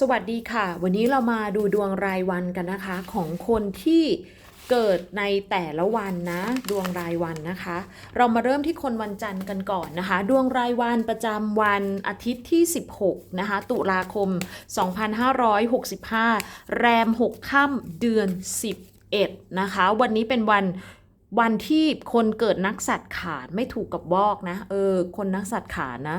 สวัสดีค่ะ วันนี้เรามาดูดวงรายวันกันนะคะ ของคนที่เกิดในแต่ละวันนะ ดวงรายวันนะคะ เรามาเริ่มที่คนวันจันทร์กันก่อนนะคะ ดวงรายวันประจำวันอาทิตย์ที่ 16 นะคะ ตุลาคม 2565 แรม 6 ค่ำเดือน 11 นะคะ วันนี้เป็นวันวันที่คนเกิดนักสัตว์ขาดไม่ถูกกับวอกนะ เออ คนนักสัตว์ขาดนะ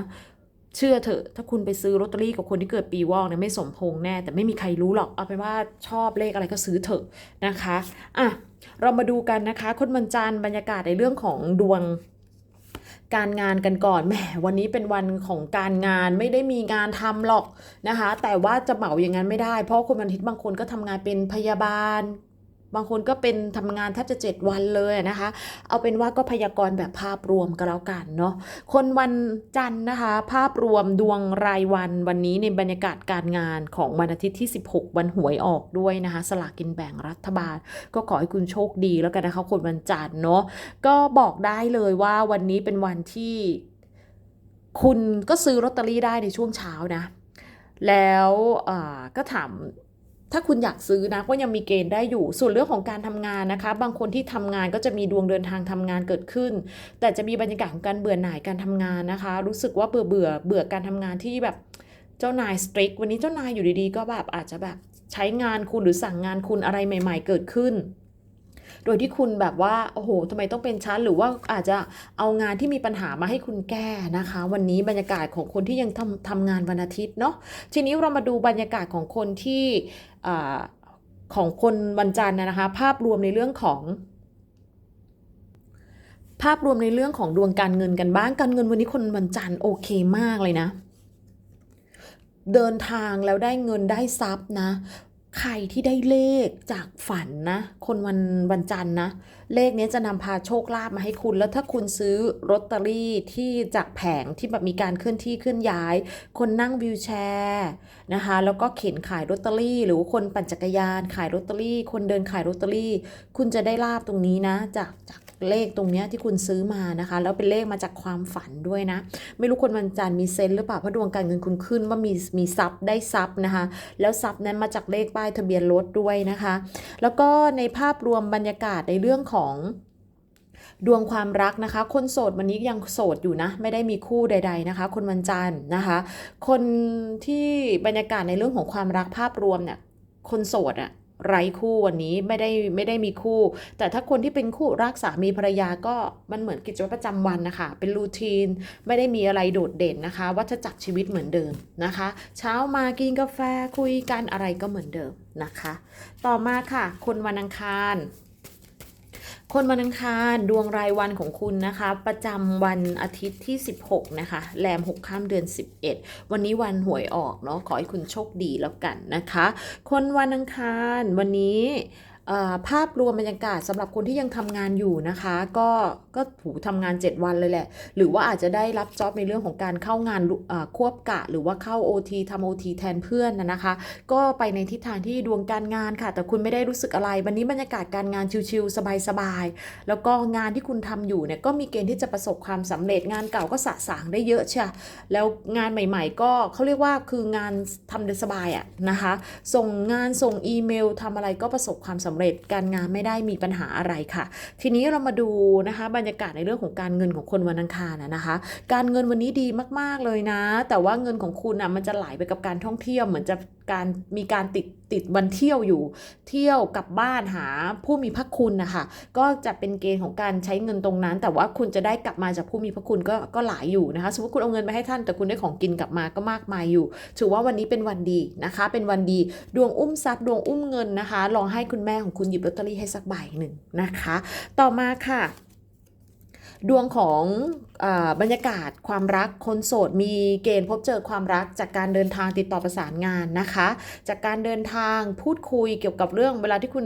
เชื่อเถอะ ถ้าคุณไปซื้อลอตเตอรี่กับคนที่เกิดปีวอกเนี่ยไม่สมพงแน่ แต่ไม่มีใครรู้หรอก เอาเป็นว่าชอบเลขอะไรก็ซื้อเถอะนะคะอะเรามาดูกันนะคะ คนวันจันบรรยากาศในเรื่องของดวงการงานกันก่อนแหมวันนี้เป็นวันของการงานไม่ได้มีงานทำหรอกนะคะ แต่ว่าจะเหมาอย่างนั้นไม่ได้ เพราะคนวันอาทิตย์บางคนก็ทำงานเป็นพยาบาล บางคนก็เป็นทำงานแทบจะ 7 วันเลยนะคะ เอาเป็นว่าก็พยากรณ์แบบภาพรวมก็แล้วกันเนาะ คนวันจันทร์นะคะ ภาพรวมดวงรายวันวันนี้ในบรรยากาศการงานของวันอาทิตย์ที่ 16 วันหวยออกด้วยนะคะ สลากกินแบ่งรัฐบาล ก็ขอให้คุณโชคดีแล้วกันนะคะคนวันจันทร์เนาะ ก็บอกได้เลยว่าวันนี้เป็นวันที่ คุณก็ซื้อลอตเตอรี่ได้ในช่วงเช้านะ แล้วก็ถาม ถ้าคุณอยากซื้อนะก็ยังมีเกณฑ์ได้อยู่ ส่วนเรื่องของการทำงานนะคะ บางคนที่ทำงานก็จะมีดวงเดินทางทำงานเกิดขึ้น แต่จะมีบรรยากาศของการเบื่อหน่ายการทำงานนะคะ รู้สึกว่าเบื่อเบื่อเบื่อการทำงานที่แบบเจ้านายสตริกวันนี้เจ้านายอยู่ดีๆ ก็แบบอาจจะแบบใช้งานคุณหรือสั่งงานคุณอะไรใหม่ ๆ เกิดขึ้น โดยที่คุณแบบว่าโอ้โหทำไมต้องเป็นชั้นหรือว่าอาจจะเอางานที่มีปัญหามาให้คุณแก้นะคะ วันนี้บรรยากาศของคนที่ยังทำทำงานวันอาทิตย์เนาะทีนี้เรามาดูบรรยากาศของคนที่อของคนวันจันทร์นะคะ ภาพรวมในเรื่องของภาพรวมในเรื่องของดวงการเงินกันบ้าง การเงินวันนี้คนวันจันทร์โอเคมากเลยนะ เดินทางแล้วได้เงินได้ทรัพย์นะ ใครที่ได้เลขจากฝันนะ คนวันวันจันทร์นะ เลขเนี้ยจะนำพาโชคลาภมาให้คุณ แล้วถ้าคุณซื้อลอตเตอรี่ที่จากแผงที่แบบมีการเคลื่อนที่เคลื่อนย้าย คนนั่งวิวแชร์นะคะแล้วก็เข็นขายลอตเตอรี่ หรือว่าคนปั่นจักรยานขายลอตเตอรี่ คนเดินขายลอตเตอรี่ คุณจะได้ลาบตรงนี้นะจากจากเลขตรงเนี้ยที่คุณซื้อมานะคะ แล้วเป็นเลขมาจากความฝันด้วยนะ ไม่รู้คนวันจันทร์มีเซนหรือเปล่าเพราะดวงการเงินคุณขึ้นว่ามีมีทรัพย์ได้ทรัพย์นะคะ แล้วทรัพย์นั้นมาจากเลขป้ายทะเบียนรถด้วยนะคะ แล้วก็ในภาพรวมบรรยากาศในเรื่องของ ดวงความรักนะคะ คนโสดวันนี้ยังโสดอยู่นะ ไม่ได้มีคู่ใด ๆนะคะ คนวันจันทร์นะคะ คนที่บรรยากาศในเรื่องของความรักภาพรวมเนี่ยคนโสดอะไร้คู่วันนี้ไม่ได้ไม่ได้มีคู่ แต่ถ้าคนที่เป็นคู่รักสามีภรรยาก็มันเหมือนกิจวัตรประจำวันนะคะเป็นรูทีนไม่ได้มีอะไรโดดเด่นนะคะ วัฏจักรชีวิตเหมือนเดิมนะคะ เช้ามากินกาแฟคุยกันอะไรก็เหมือนเดิมนะคะ ต่อมาค่ะ คนวันอังคาร คนวันอังคารดวงรายวันของคุณนะคะ ประจำวันอาทิตย์ที่ 16 นะคะ แรม 6 ข้ามเดือน 11 วันนี้วันหวยออกเนาะขอให้คุณโชคดีแล้วกันนะคะ คนวันอังคารวันนี้ ภาพรวมบรรยากาศสำหรับคนที่ยังทำงานอยู่นะคะ ก็ก็ถูทำงาน 7 วันเลยแหละ หรือว่าอาจจะได้รับจ็อบในเรื่องของการเข้างานอ่อควบกะ หรือว่าเข้า OT ทำ OT แทนเพื่อนนะนะคะ ก็ไปในทิศทางที่ดวงการงานค่ะ แต่คุณไม่ได้รู้สึกอะไร วันนี้บรรยากาศการงานชิวๆสบายๆแล้วก็งานที่คุณทำอยู่เนี่ยก็มีเกณฑ์ที่จะประสบความสำเร็จงานเก่าก็สะสางได้เยอะเชียแล้วงานใหม่ ๆ ก็เขาเรียกว่าคืองานทำได้สบายอะนะคะ ส่งงานส่งอีเมลทำอะไรก็ประสบความสำเร็จการงานไม่ได้มีปัญหาอะไรค่ะ ทีนี้เรามาดูนะคะ บรรยากาศในเรื่องของการเงินของคนวันอังคารนะคะ การเงินวันนี้ดีมากๆเลยนะ แต่ว่าเงินของคุณนะมันจะไหลไปกับการท่องเที่ยวเหมือนจะการมีการติดติดวันเที่ยวอยู่ เที่ยวกลับบ้านหาผู้มีพระคุณนะคะก็จะเป็นเกณฑ์ของการใช้เงินตรงนั้น แต่ว่าคุณจะได้กลับมาจากผู้มีพระคุณก็ก็หลายอยู่นะคะสมมติคุณเอาเงินไปให้ท่านแต่คุณได้ของกินกลับมาก็มากมายอยู่ ถือว่าวันนี้เป็นวันดีนะคะ เป็นวันดีดวงอุ้มทรัพย์ดวงอุ้มเงินนะคะ ลองให้คุณแม่ของคุณหยิบลอตเตอรี่ให้สักใบหนึ่งนะคะ ต่อมาค่ะ ดวงของบรรยากาศความรักคนโสดมีเกณฑ์พบเจอความรักจากการเดินทางติดต่อประสานงานนะคะ จากการเดินทางพูดคุยเกี่ยวกับเรื่องเวลาที่คุณ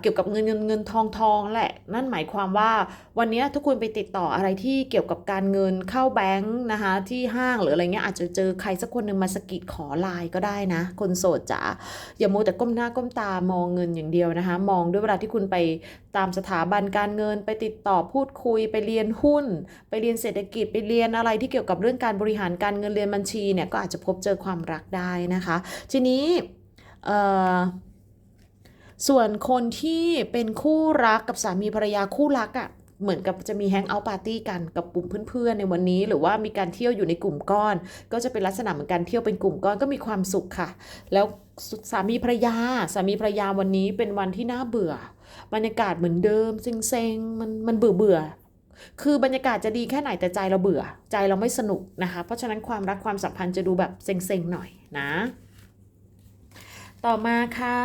เกี่ยวกับเงินเงินเงินทองทองแหละนั่นหมายความว่าวันนี้ถ้าคุณไปติดต่ออะไรที่เกี่ยวกับการเงินเข้าแบงค์นะคะที่ห้างหรืออะไรเงี้ยอาจจะเจอใครสักคนหนึ่งมาสะกิดขอไลน์ก็ได้นะ คนโสดจ๋าอย่าโมแต่ก้มหน้าก้มตามองเงินอย่างเดียวนะคะ มองด้วยเวลาที่คุณไปตามสถาบันการเงินไปติดต่อพูดคุยไปเรียนหุ้นไปเรียนเศรษฐกิจไปเรียนอะไรที่เกี่ยวกับเรื่องการบริหารการเงินเรียนบัญชีเนี่ยก็อาจจะพบเจอความรักได้นะคะ ทีนี้ส่วนคนที่เป็นคู่รักกับสามีภรรยาคู่รักอะ่ะเหมือนกับจะมีแฮงเอาท์ปาร์ตี้กันกับกลุ่มเพื่อนๆในวันนี้ หรือว่ามีการเที่ยวอยู่ในกลุ่มก้อน ก็จะเป็นลักษณะเหมือนการเที่ยวเป็นกลุ่มก้อนก็มีความสุขค่ะ แล้วสามีภรรยา สามีภรรยาวันนี้เป็นวันที่น่าเบื่อบรรยากาศเหมือนเดิมเซ็งๆมันมันเบื่อเบื่อ คือบรรยากาศจะดีแค่ไหนแต่ใจเราเบื่อ ใจเราไม่สนุกนะคะ เพราะฉะนั้นความรักความสัมพันธ์จะดูแบบเซ็งๆหน่อยนะ ต่อมาค่ะ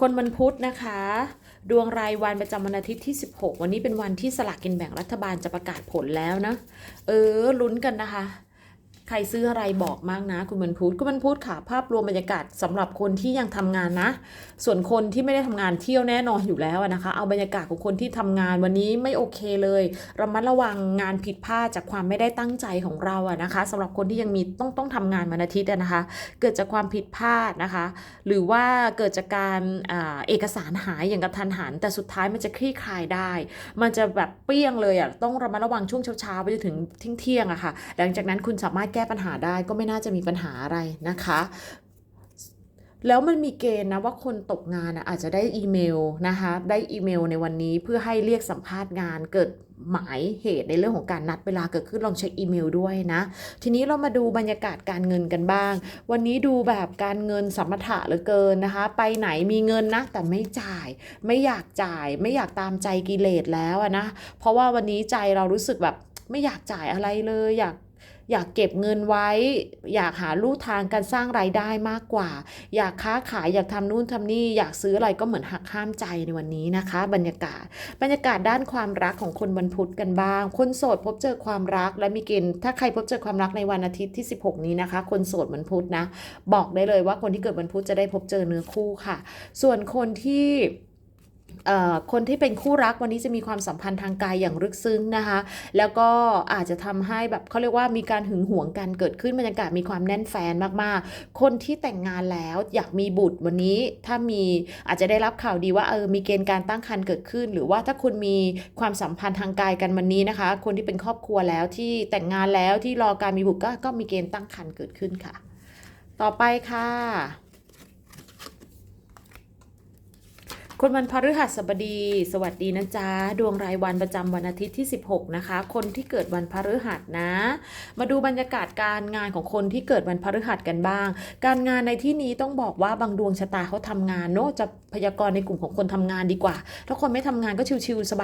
คนวันพุธนะคะดวงรายวันประจำวันอาทิตย์ที่ 16 วันนี้เป็นวันที่สลากกินแบ่งรัฐบาลจะประกาศผลแล้วนะ เออลุ้นกันนะคะ ใครซื้ออะไรบอกมากนะ คุณบรรพุธคุณบรรพุธค่ะ ภาพรวมบรรยากาศสำหรับคนที่ยังทำงานนะ ส่วนคนที่ไม่ได้ทำงานเที่ยวแน่นอนอยู่แล้วนะคะ เอาบรรยากาศของคนที่ทำงานวันนี้ไม่โอเคเลยระมัดระวังงานผิดพลาดจากความไม่ได้ตั้งใจของเราอะนะคะสำหรับคนที่ยังมีต้องต้องทำงานวันอาทิตย์นะคะ เกิดจากความผิดพลาดนะคะ หรือว่าเกิดจากการอเอกสารหายอย่างกระทันหัน แต่สุดท้ายมันจะคลี่คลายได้ มันจะแบบเปรี้ยงเลยอะต้องระมัดระวังช่วงเช้าๆไปจนถึงเที่ยงๆอะค่ะ หลังจากนั้นคุณสามารถแก้ก้ปัญหาได้ก็ไม่น่าจะมีปัญหาอะไรนะคะแล้วมันมีเกณฑ์นะว่าคนตกงานอะอาจจะได้อีเมลนะคะได้อีเมลในวันนี้เพื่อให้เรียกสัมภาษณ์งานเกิดหมายเหตุในเรื่องของการนัดเวลาเกิดขึ้นลองเช็คอีเมลด้วยนะ ทีนี้เรามาดูบรรยากาศการเงินกันบ้าง วันนี้ดูแบบการเงินสัมปทะเหลือเกินนะคะ ไปไหนมีเงินนะแต่ไม่จ่าย ไม่อยากจ่าย ไม่อยากตามใจกิเลสแล้วนะ เพราะว่าวันนี้ใจเรารู้สึกแบบไม่อยากจ่ายอะไรเลยอยาก อยากเก็บเงินไว้ อยากหาลู่ทางการสร้างรายได้มากกว่า อยากค้าขายอยากทำนู่นทำนี่อยากซื้ออะไรก็เหมือนหักห้ามใจในวันนี้นะคะ บรรยากาศ บรรยากาศด้านความรักของคนวันพุธกันบ้าง คนโสดพบเจอความรักและมีเกณฑ์ถ้าใครพบเจอความรักในวันอาทิตย์ที่ 16 นี้นะคะ คนโสดวันพุธนะ บอกได้เลยว่าคนที่เกิดวันพุธจะได้พบเจอเนื้อคู่ค่ะ ส่วนคนที่ คนที่เป็นคู่รักวันนี้จะมีความสัมพันธ์ทางกายอย่างลึกซึ้งนะคะ แล้วก็อาจจะทำให้แบบเขาเรียกว่ามีการหึงหวงกันเกิดขึ้นบรรยากาศมีความแน่นแฟนมากๆ คนที่แต่งงานแล้วอยากมีบุตรวันนี้ถ้ามีอาจจะได้รับข่าวดีว่าเออมีเกณฑ์การตั้งครรภ์เกิดขึ้น หรือว่าถ้าคุณมีความสัมพันธ์ทางกายกันวันนี้นะคะ คนที่เป็นครอบครัวแล้วที่แต่งงานแล้วที่รอการมีบุตรก็ก็มีเกณฑ์ตั้งครรภ์เกิดขึ้นค่ะ ต่อไปค่ะ คนวันพฤหัสบดี สวัสดีนะจ๊ะ ดวงรายวันประจำวันอาทิตย์ที่ 16 นะคะ คนที่เกิดวันพฤหัสนะ มาดูบรรยากาศการงานของคนที่เกิดวันพฤหัสกันบ้าง การงานในที่นี้ต้องบอกว่าบางดวงชะตาเขาทำงานเนอะจะพยากรณ์ในกลุ่มของคนทำงานดีกว่า ถ้าคนไม่ทำงานก็ชิวๆส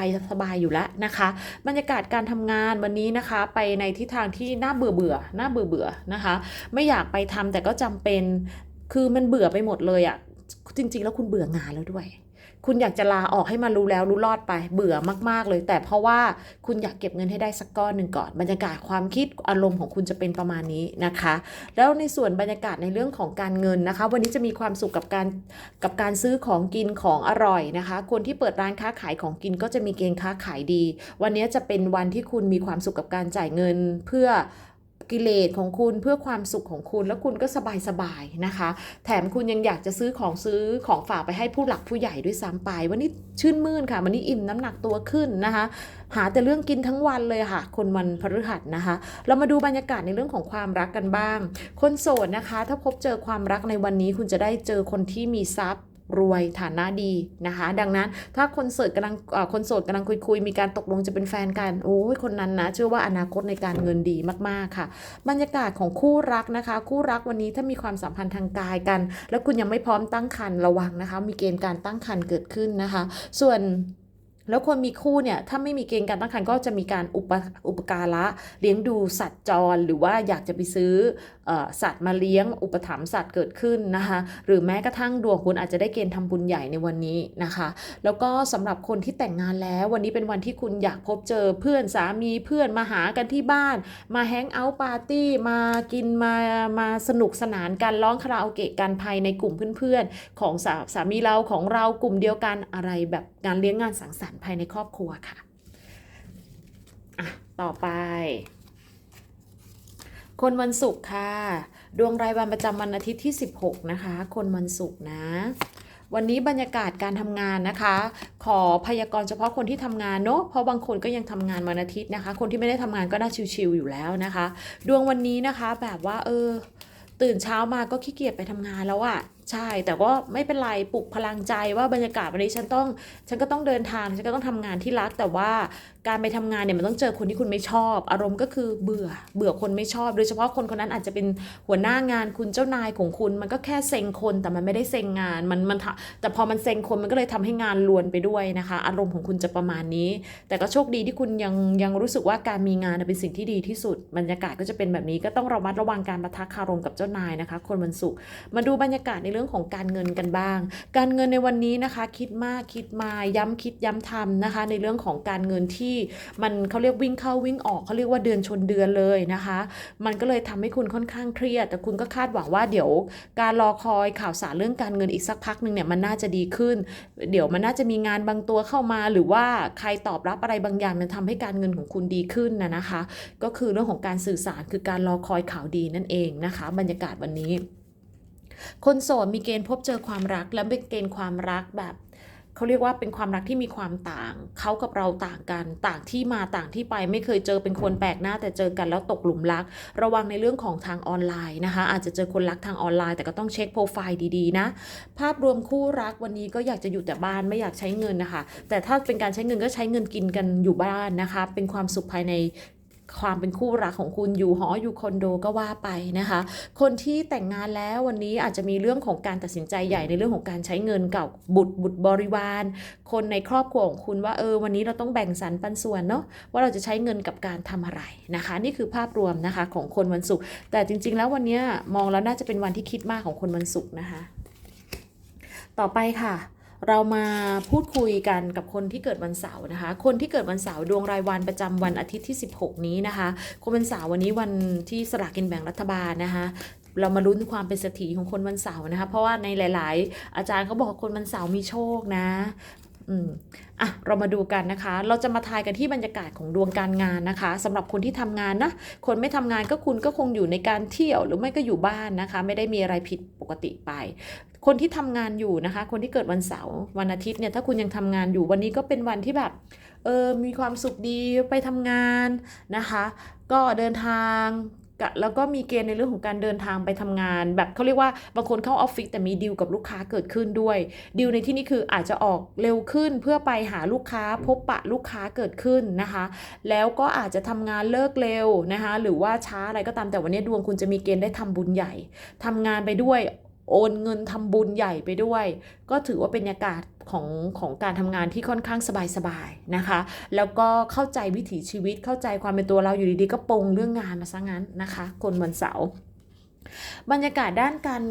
บายๆอยู่แล้วนะคะ บรรยากาศการทำงานวันนี้นะคะ ไปในทิศทางที่น่าเบื่อเบื่อน่าเบื่อเบื่อนะคะ ไม่อยากไปทำแต่ก็จำเป็น คือมันเบื่อไปหมดเลยอะ่ะจริง ๆ แล้วคุณเบื่องานแล้วด้วย คุณอยากจะลาออกให้มันรู้แล้วรู้รอดไปเบื่อมาก ๆ เลย แต่เพราะว่าคุณอยากเก็บเงินให้ได้สักก้อนหนึ่งก่อน บรรยากาศความคิดอารมณ์ของคุณจะเป็นประมาณนี้นะคะ แล้วในส่วนบรรยากาศในเรื่องของการเงินนะคะ วันนี้จะมีความสุขกับการกับการซื้อของกินของอร่อยนะคะ คนที่เปิดร้านค้าขายของกินก็จะมีเกณฑ์ค้าขายดี วันนี้จะเป็นวันที่คุณมีความสุขกับการจ่ายเงินเพื่อ กิเลสของคุณเพื่อความสุขของคุณแล้วคุณก็สบายๆนะคะ แถมคุณยังอยากจะซื้อของซื้อของฝากไปให้ผู้หลักผู้ใหญ่ด้วยซ้ำไป วันนี้ชื่นมื่นค่ะ วันนี้อิ่มน้ำหนักตัวขึ้นนะคะ หาแต่เรื่องกินทั้งวันเลยค่ะ คนวันพฤหัสนะคะ เรามาดูบรรยากาศในเรื่องของความรักกันบ้าง คนโสดนะคะ ถ้าพบเจอความรักในวันนี้คุณจะได้เจอคนที่มีทรัพย์ รวยฐานะดีนะคะ ดังนั้นถ้าคนโสดกำลังเอ่อคนโสดกำลังคุยคุยมีการตกลงจะเป็นแฟนกันโอ้ยคนนั้นนะเชื่อว่าอนาคตในการเงินดีมากๆค่ะ บรรยากาศของคู่รักนะคะ คู่รักวันนี้ถ้ามีความสัมพันธ์ทางกายกัน แล้วคุณยังไม่พร้อมตั้งครรภ์ระวังนะคะ มีเกณฑ์การตั้งครรภ์เกิดขึ้นนะคะ ส่วน แล้วคนมีคู่เนี่ยถ้าไม่มีเกณฑ์การตั้งครรภ์ก็จะมีการอุปอุปการะเลี้ยงดูสัตว์จร หรือว่าอยากจะไปซื้ออสัตว์มาเลี้ยงอุปถัมภ์สัตว์เกิดขึ้นนะคะหรือแม้กระทั่งดวงคุณอาจจะได้เกณฑ์ทำบุญใหญ่ในวันนี้นะคะ แล้วก็สำหรับคนที่แต่งงานแล้ว วันนี้เป็นวันที่คุณอยากพบเจอเพื่อนสามีเพื่อนมาหากันที่บ้าน มาแฮงเอาท์ปาร์ตี้มากินมามาสนุกสนานกันร้องคาราโอเกะกันภายในกลุ่มเพื่อนๆ ของสามีเราของเรากลุ่มเดียวกันอะไรแบบงานเลี้ยงงานสังสรรค์ภายในครอบครัวค่ะอะต่อไป คนวันศุกร์ค่ะ ดวงรายวันประจำวันอาทิตย์ที่ 16 นะคะ คนวันศุกร์นะวันนี้บรรยากาศการทำงานนะคะ ขอพยากรณ์เฉพาะคนที่ทำงานเนาะเพราะบางคนก็ยังทำงานวันอาทิตย์นะคะ คนที่ไม่ได้ทำงานก็น่าชิวๆอยู่แล้วนะคะ ดวงวันนี้นะคะแบบว่าเออตื่นเช้ามาก็ขี้เกียจไปทำงานแล้วอะ ใช่ แต่ก็ไม่เป็นไรปลุกพลังใจว่าบรรยากาศวันนี้ฉันต้อง ฉันก็ต้องเดินทาง ฉันก็ต้องทำงานที่รัก แต่ว่าการไปทำงานเนี่ยมันต้องเจอคนที่คุณไม่ชอบ อารมณ์ก็คือเบื่อ เบื่อคนไม่ชอบ โดยเฉพาะคนคนนั้นอาจจะเป็นหัวหน้างานคุณเจ้านายของคุณ มันก็แค่เซ็งคน แต่มันไม่ได้เซ็งงาน มัน มัน แต่พอมันเซ็งคนมันก็เลยทำให้งานลวนไปด้วยนะคะ อารมณ์ของคุณจะประมาณนี้ แต่ก็โชคดีที่คุณยังยังรู้สึกว่าการมีงานเป็นสิ่งที่ดีที่สุด บรรยากาศก็จะเป็นแบบนี้ ก็ต้องระมัดระวังการปะทะคารมกับเจ้านายนะคะ คนวันศุกร์ มาดูบรรยากาศในเรื่องของการเงินกันบ้าง การเงินในวันนี้นะคะ คิดมากคิดมาย้ำคิดย้ำทำนะคะ ในเรื่องของการเงินที่มันเขาเรียกวิ่งเข้าวิ่งออกเขาเรียกว่าเดือนชนเดือนเลยนะคะ มันก็เลยทำให้คุณค่อนข้างเครียด แต่คุณก็คาดหวังว่าเดี๋ยวการรอคอยข่าวสารเรื่องการเงินอีกสักพักหนึ่งเนี่ยมันน่าจะดีขึ้น เดี๋ยวมันน่าจะมีงานบางตัวเข้ามาหรือว่าใครตอบรับอะไรบางอย่างมันทำให้การเงินของคุณดีขึ้นนะนะคะ ก็คือเรื่องของการสื่อสารคือการรอคอยข่าวดีนั่นเองนะคะ บรรยากาศวันนี้ คนโสดมีเกณฑ์พบเจอความรัก และเป็นเกณฑ์ความรักแบบเขาเรียกว่าเป็นความรักที่มีความต่าง เขากับเราต่างกัน ต่างที่มาต่างที่ไป ไม่เคยเจอเป็นคนแปลกหน้า แต่เจอกันแล้วตกหลุมรัก ระวังในเรื่องของทางออนไลน์นะคะ อาจจะเจอคนรักทางออนไลน์ แต่ก็ต้องเช็คโปรไฟล์ดีๆนะ ภาพรวมคู่รักวันนี้ก็อยากจะอยู่แต่บ้านไม่อยากใช้เงินนะคะ แต่ถ้าเป็นการใช้เงินก็ใช้เงินกินกันอยู่บ้านนะคะ เป็นความสุขภายใน ความเป็นคู่รักของคุณอยู่หออยู่คอนโดก็ว่าไปนะคะ คนที่แต่งงานแล้ววันนี้อาจจะมีเรื่องของการตัดสินใจใหญ่ในเรื่องของการใช้เงินเกับบุตรบุตรบริวาร คนในครอบครัวของคุณว่าเออวันนี้เราต้องแบ่งสรรปันส่วนเนาะว่าเราจะใช้เงินกับการทำอะไรนะคะ นี่คือภาพรวมนะคะของคนวันศุกร์แต่จริง ๆ แล้ววันนี้มองแล้วน่าจะเป็นวันที่คิดมากของคนวันศุกร์นะคะ ต่อไปค่ะ เรามาพูดคุยกันกับคนที่เกิดวันเสาร์นะคะ คนที่เกิดวันเสาร์ดวงรายวันประจำวันอาทิตย์ที่ 16 นี้นะคะ คนวันเสาร์วันนี้วันที่สลากกินแบ่งรัฐบาลนะคะเรามาลุ้นความเป็นเศรษฐีของคนวันเสาร์นะคะ เพราะว่าในหลาย ๆ อาจารย์เขาบอกคนวันเสาร์มีโชคนะ อืมอะเรามาดูกันนะคะ เราจะมาทายกันที่บรรยากาศของดวงการงานนะคะสำหรับคนที่ทำงานนะ คนไม่ทำงานก็คุณก็คงอยู่ในการเที่ยวหรือไม่ก็อยู่บ้านนะคะ ไม่ได้มีอะไรผิดปกติไป คนที่ทำงานอยู่นะคะ คนที่เกิดวันเสาร์วันอาทิตย์เนี่ยถ้าคุณยังทำงานอยู่วันนี้ก็เป็นวันที่แบบเออมีความสุขดีไปทำงานนะคะ ก็เดินทาง แล้วก็มีเกณฑ์ในเรื่องของการเดินทางไปทำงาน แบบเขาเรียกว่าบางคนเข้าออฟฟิศแต่มีดีลกับลูกค้าเกิดขึ้นด้วยดีลในที่นี้คืออาจจะออกเร็วขึ้นเพื่อไปหาลูกค้าพบปะลูกค้าเกิดขึ้นนะคะ แล้วก็อาจจะทำงานเลิกเร็วนะคะหรือว่าช้าอะไรก็ตามแต่วันนี้ดวงคุณจะมีเกณฑ์ได้ทำบุญใหญ่ทำงานไปด้วยโอนเงินทำบุญใหญ่ไปด้วย ก็ถือว่าเป็นบรรยากาศ ของของการทำงานที่ค่อนข้างสบายๆนะคะ แล้วก็เข้าใจวิถีชีวิตเข้าใจความเป็นตัวเราอยู่ดีๆ ก็ปงเรื่องงานมาซะงั้นนะคะ คนวันเสาร์ บรรยากาศด้านการ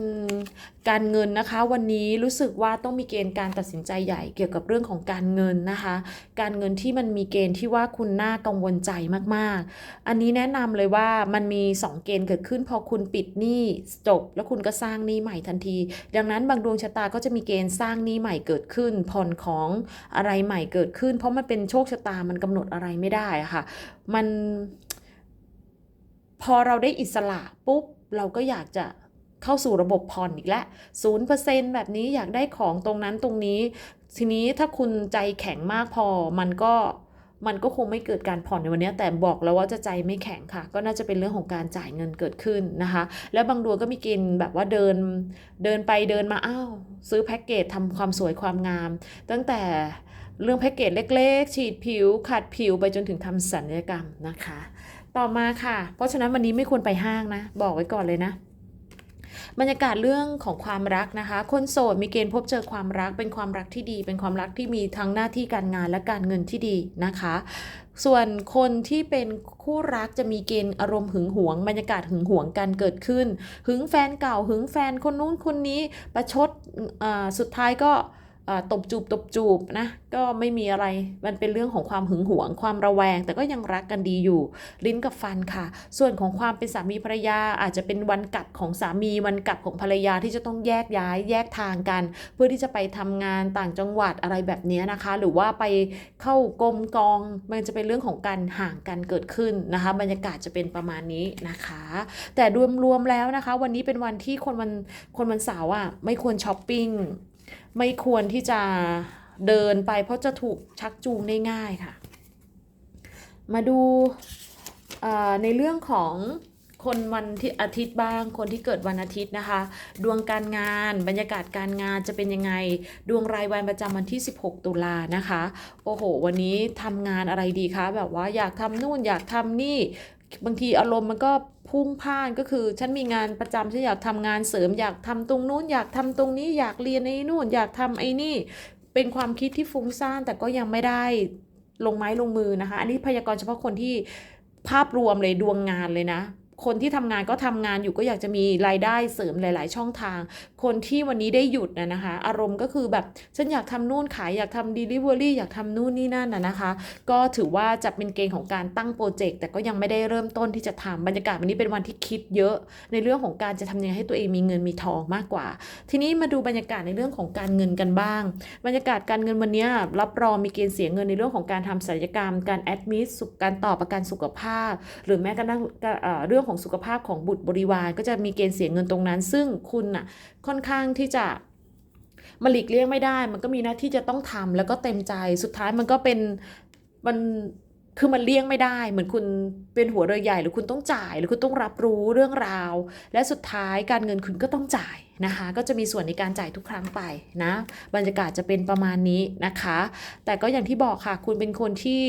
การเงินนะคะ วันนี้รู้สึกว่าต้องมีเกณฑ์การตัดสินใจใหญ่เกี่ยวกับเรื่องของการเงินนะคะ การเงินที่มันมีเกณฑ์ที่ว่าคุณน่ากังวลใจมากๆ อันนี้แนะนำเลยว่ามันมี 2 เกณฑ์เกิดขึ้นพอคุณปิดหนี้จบ แล้วคุณก็สร้างหนี้ใหม่ทันที ดังนั้นบางดวงชะตาก็จะมีเกณฑ์สร้างหนี้ใหม่เกิดขึ้นผ่อนของอะไรใหม่เกิดขึ้น เพราะมันเป็นโชคชะตามันกำหนดอะไรไม่ได้ะค่ะ มันพอเราได้อิสระปุ๊บ เราก็อยากจะเข้าสู่ระบบผ่อนอีกแล้วศูนย์เปอร์เซ็นแบบนี้อยากได้ของตรงนั้นตรงนี้ ทีนี้ถ้าคุณใจแข็งมากพอมันก็มันก็คงไม่เกิดการผ่อนในวันนี้ แต่บอกแล้วว่าจะใจไม่แข็งค่ะ ก็น่าจะเป็นเรื่องของการจ่ายเงินเกิดขึ้นนะคะ แล้วบางดวงก็มีกินแบบว่าเดินเดินไปเดินมาอ้าวซื้อแพ็กเกจทำความสวยความงาม ตั้งแต่เรื่องแพ็กเกจเล็ก ๆ ฉีดผิวขัดผิวไปจนถึงทำศัลยกรรมนะคะ ต่อมาค่ะ เพราะฉะนั้นวันนี้ไม่ควรไปห้างนะ บอกไว้ก่อนเลยนะ บรรยากาศเรื่องของความรักนะคะ คนโสดมีเกณฑ์พบเจอความรัก เป็นความรักที่ดี เป็นความรักที่มีทั้งหน้าที่การงานและการเงินที่ดีนะคะ ส่วนคนที่เป็นคู่รักจะมีเกณฑ์อารมณ์หึงหวง บรรยากาศหึงหวงกันเกิดขึ้น หึงแฟนเก่า หึงแฟนคนนู้นคนนี้ ประชดอ่าสุดท้ายก็ ตบจูบตบจูบนะก็ไม่มีอะไรมันเป็นเรื่องของความหึงหวงความระแวง แต่ก็ยังรักกันดีอยู่ ลิ้นกับฟันค่ะ ส่วนของความเป็นสามีภรรยาอาจจะเป็นวันกลับของสามีวันกลับของภรรยาที่จะต้องแยกย้ายแยกทางกัน เพื่อที่จะไปทำงานต่างจังหวัดอะไรแบบนี้นะคะ หรือว่าไปเข้ากรมกองมันจะเป็นเรื่องของการห่างกันเกิดขึ้นนะคะ บรรยากาศจะเป็นประมาณนี้นะคะ แต่รวมๆแล้วนะคะ วันนี้เป็นวันที่คนวันคนวันเสาร์อะไม่ควรช้อปปิ้ง ไม่ควรที่จะเดินไปเพราะจะถูกชักจูงได้ง่ายค่ะ มาดูในเรื่องของ คนวันที่อาทิตย์บ้าง คนที่เกิดวันอาทิตย์นะคะ ดวงการงาน บรรยากาศการงานจะเป็นยังไง ดวงรายวันประจำวันที่ 16 ตุลานะคะ โอ้โห วันนี้ทำงานอะไรดีคะ แบบว่าอยากทำนู่นอยากทำนี่บางทีอารมณ์มันก็พุ่งพ่านก็คือฉันมีงานประจำฉันอยากทำงานเสริมอยากทำตรงนู้นอยากทำตรงนี้อยากเรียนไอ้นู่นอยากทำไอ้นี่ เป็นความคิดที่ฟุ้งซ่านแต่ก็ยังไม่ได้ลงไม้ลงมือนะคะ อันนี้พยากรณ์เฉพาะคนที่ภาพรวมเลยดวงงานเลยนะ คนที่ทำงานก็ทำงานอยู่ก็อยากจะมีรายได้เสริมหลาย ๆ ช่องทาง คนที่วันนี้ได้หยุดนะนะคะ อารมณ์ก็คือแบบฉันอยากทำนู่นขายอยากทำ delivery อยากทำนู่นนี่นั่นนะนะคะ ก็ถือว่าจะเป็นเกณฑ์ของการตั้งโปรเจกต์แต่ก็ยังไม่ได้เริ่มต้นที่จะทำบรรยากาศวันนี้เป็นวันที่คิดเยอะ ในเรื่องของการจะทำยังไงให้ตัวเองมีเงินมีทองมากกว่า ทีนี้มาดูบรรยากาศในเรื่องของการเงินกันบ้าง บรรยากาศการเงินวันนี้รับรองมีเกณฑ์เสียเงินในเรื่องของการทำศัลยกรรม การแอดมิสการต่อประกันสุขภาพ หรือแม้กระทั่งเอ่อเรื่องของสุขภาพของบุตรบริวาร ก็จะมีเกณฑ์เสียเงินตรงนั้น ซึ่งคุณน่ะค่อนข้างที่จะมันหลีกเลี่ยงไม่ได้ มันก็มีหน้าที่จะต้องทำแล้วก็เต็มใจสุดท้ายมันก็เป็นมันคือมันเลี่ยงไม่ได้ เหมือนคุณเป็นหัวเรือใหญ่หรือคุณต้องจ่าย หรือคุณต้องรับรู้เรื่องราว และสุดท้ายการเงินคุณก็ต้องจ่ายนะคะ ก็จะมีส่วนในการจ่ายทุกครั้งไปนะ บรรยากาศจะเป็นประมาณนี้นะคะ แต่ก็อย่างที่บอกค่ะ คุณเป็นคนที่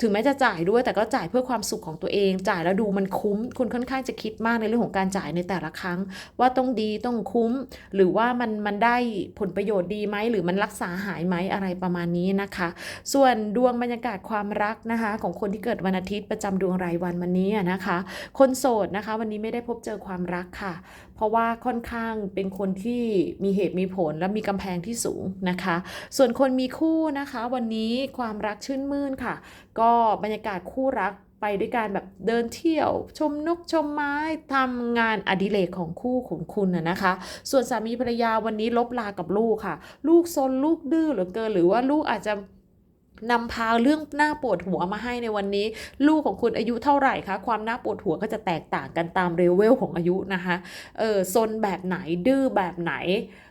ถึงแม้จะจ่ายด้วยแต่ก็จ่ายเพื่อความสุขของตัวเอง จ่ายแล้วดูมันคุ้ม คุณค่อนข้างจะคิดมากในเรื่องของการจ่ายในแต่ละครั้ง ว่าต้องดีต้องคุ้ม หรือว่ามันมันได้ผลประโยชน์ดีไหมหรือมันรักษาหายไหมอะไรประมาณนี้นะคะ ส่วนดวงบรรยากาศความรักนะคะ ของคนที่เกิดวันอาทิตย์ประจำดวงรายวันวันนี้นะคะ คนโสดนะคะ วันนี้ไม่ได้พบเจอความรักค่ะ เพราะว่าค่อนข้างเป็นคนที่มีเหตุมีผลและมีกำแพงที่สูงนะคะ ส่วนคนมีคู่นะคะ วันนี้ความรักชื่นมื่นค่ะ ก็บรรยากาศคู่รักไปด้วยการแบบเดินเที่ยว ชมนกชมไม้ทำงานอดิเรกของคู่ของคุณนะนะคะ ส่วนสามีภรรยาวันนี้ลบลากับลูกค่ะ ลูกซนลูกดื้อเหลือเกินหรือว่าลูกอาจจะ นำพาเรื่องหน้าปวดหัวมาให้ในวันนี้ ลูกของคุณอายุเท่าไหร่คะความหน้าปวดหัวก็จะแตกต่างกันตามเรเวลของอายุนะคะเออซนแบบไหนดื้อแบบไหน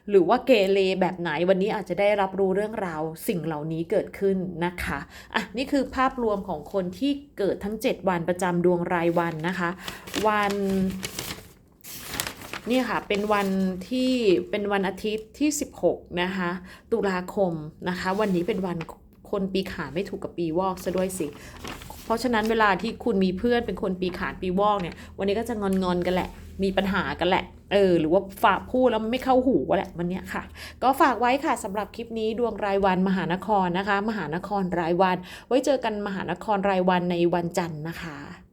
หรือว่าเกเรแบบไหนวันนี้อาจจะได้รับรู้เรื่องราวสิ่งเหล่านี้เกิดขึ้นนะคะอะนี่คือภาพรวมของคนที่เกิดทั้ง 7 วันประจำดวงรายวันนะคะ วันนี่ค่ะ เป็นวันที่เป็นวันอาทิตย์ที่ 16 นะคะ ตุลาคมนะคะ วันนี้เป็นวัน คนปีขานไม่ถูกกับปีวอกซะด้วยสิ เพราะฉะนั้นเวลาที่คุณมีเพื่อนเป็นคนปีขานปีวอกเนี่ย วันนี้ก็จะงอนงอนกันแหละ มีปัญหากันแหละ เออ หรือว่าฝากพูดแล้วมันไม่เข้าหูแหละวันเนี้ยค่ะ ก็ฝากไว้ค่ะสำหรับคลิปนี้ดวงรายวันมหานครนะคะ มหานครรายวัน ไว้เจอกันมหานครรายวันในวันจันทร์นะคะ